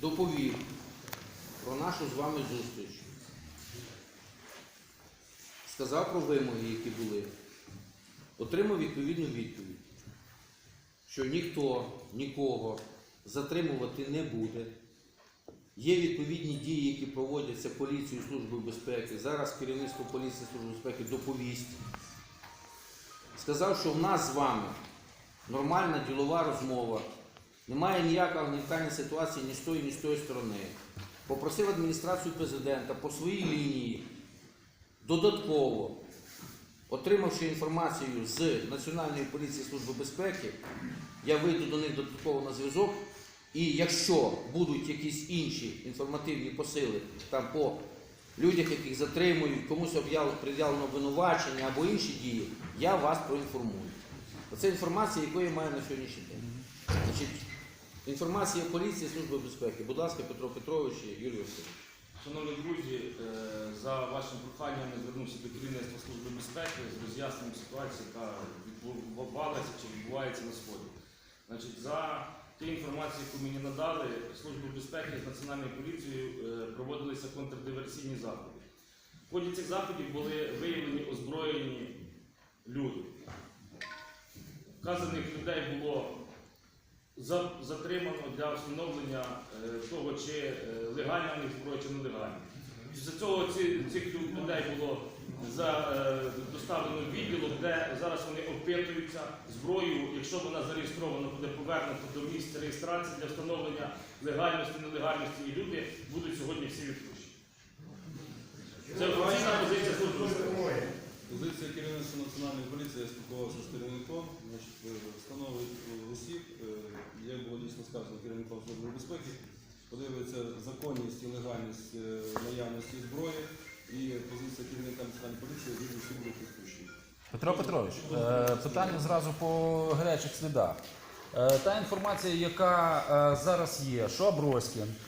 доповів про нашу з вами зустріч. Сказав про вимоги, які були. Отримав відповідну відповідь, що ніхто нікого затримувати не буде. Є відповідні дії, які проводяться поліцією Службою безпеки. Зараз керівництво поліції Служби безпеки доповість. Сказав, що в нас з вами нормальна ділова розмова. Немає ніякого нікальної ситуації ні з тої, ні з тої сторони. Попросив адміністрацію президента по своїй лінії додатково, отримавши інформацію з Національної поліції Служби безпеки, я вийду до них додатково на зв'язок. І якщо будуть якісь інші інформативні посили там по людях, яких затримують, комусь пред'явлено обвинувачення або інші дії, я вас проінформую. Оце інформація, яку я маю на сьогоднішній день. Значить, інформація поліції, Служби безпеки. Будь ласка, Петро Петрович Юрій Васильович. Шановні друзі, е, за вашим проханням я звернувся до керівництва Служби безпеки з роз'ясненням ситуації, яка відбувалася чи відбувається на сході. Значить, за тією інформацією, яку мені надали, Службою безпеки з Національною поліцією е, проводилися контрдиверсійні заходи. В ході цих заходів були виявлені озброєні люди. Вказаних людей було затримано для встановлення е, того, чи е, легальна в них зброя, чи нелегальна. Після цього ці, цих людей було за, е, доставлено в відділок, де зараз вони опитуються зброєю, якщо вона зареєстрована, буде повернута до місця реєстрації для встановлення легальності, нелегальності, і люди будуть сьогодні всі відпущені. Це офіційна позиція служби. Позиція керівництва національної поліції, я спілкувався з керівником, встановить було керівника Служби безпеки, подивиться законність і легальність е, наявності зброї і позиція керівника національної поліції від усім будуть відпущені. Петро Петрович, е, питання зразу по гарячих слідах. Е, Та інформація, яка зараз є, що Аброськін, е,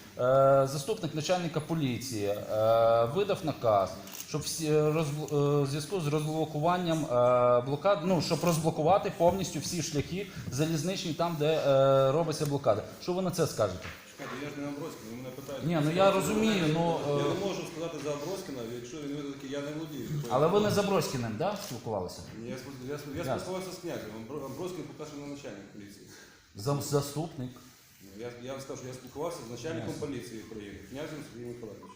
заступник начальника поліції, е, видав наказ, щоб всі розбл- е, в зв'язку з розблокуванням е, блокад, ну щоб розблокувати повністю всі шляхи залізничні там, де е, робиться блокада. Що ви на це скажете? Чекайте, я ж не Аброськін, ви мене питаєте. Ні, ну я розумію, ну Я е, не можу сказати за Аброськіна, якщо він видає такий, я не володію. але ви не з Аброськіним, да, спілкувалися? Я, спіл- я, я спілкувався з князем, Абро- Аброськін поки що не начальник поліції. За- Заступник. Я, я вам скажу, що я спілкувався з начальником поліції України, князем Сергієм Миколаївичем.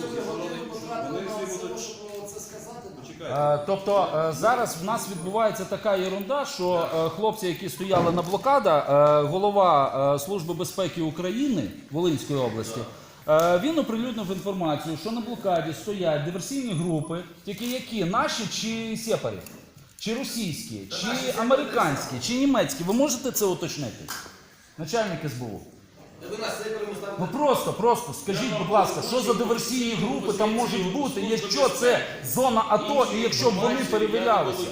Це ви годину потратили Вони на всі це, будуть- щоб це сказати нам? Почекайте. Е, Тобто е, зараз в нас відбувається така ерунда, що е, хлопці, які стояли на блокада, е, голова е, Служби безпеки України Волинської області, е, він оприлюднив інформацію, що на блокаді стоять диверсійні групи, тільки які наші чи сепарі, чи російські, чи американські, чи німецькі. Ви можете це уточнити? Начальник СБУ. Ви нас Ну просто, просто скажіть, будь ласка, що за диверсійні групи там можуть бути, якщо це зона АТО і якщо б вони перевірялися?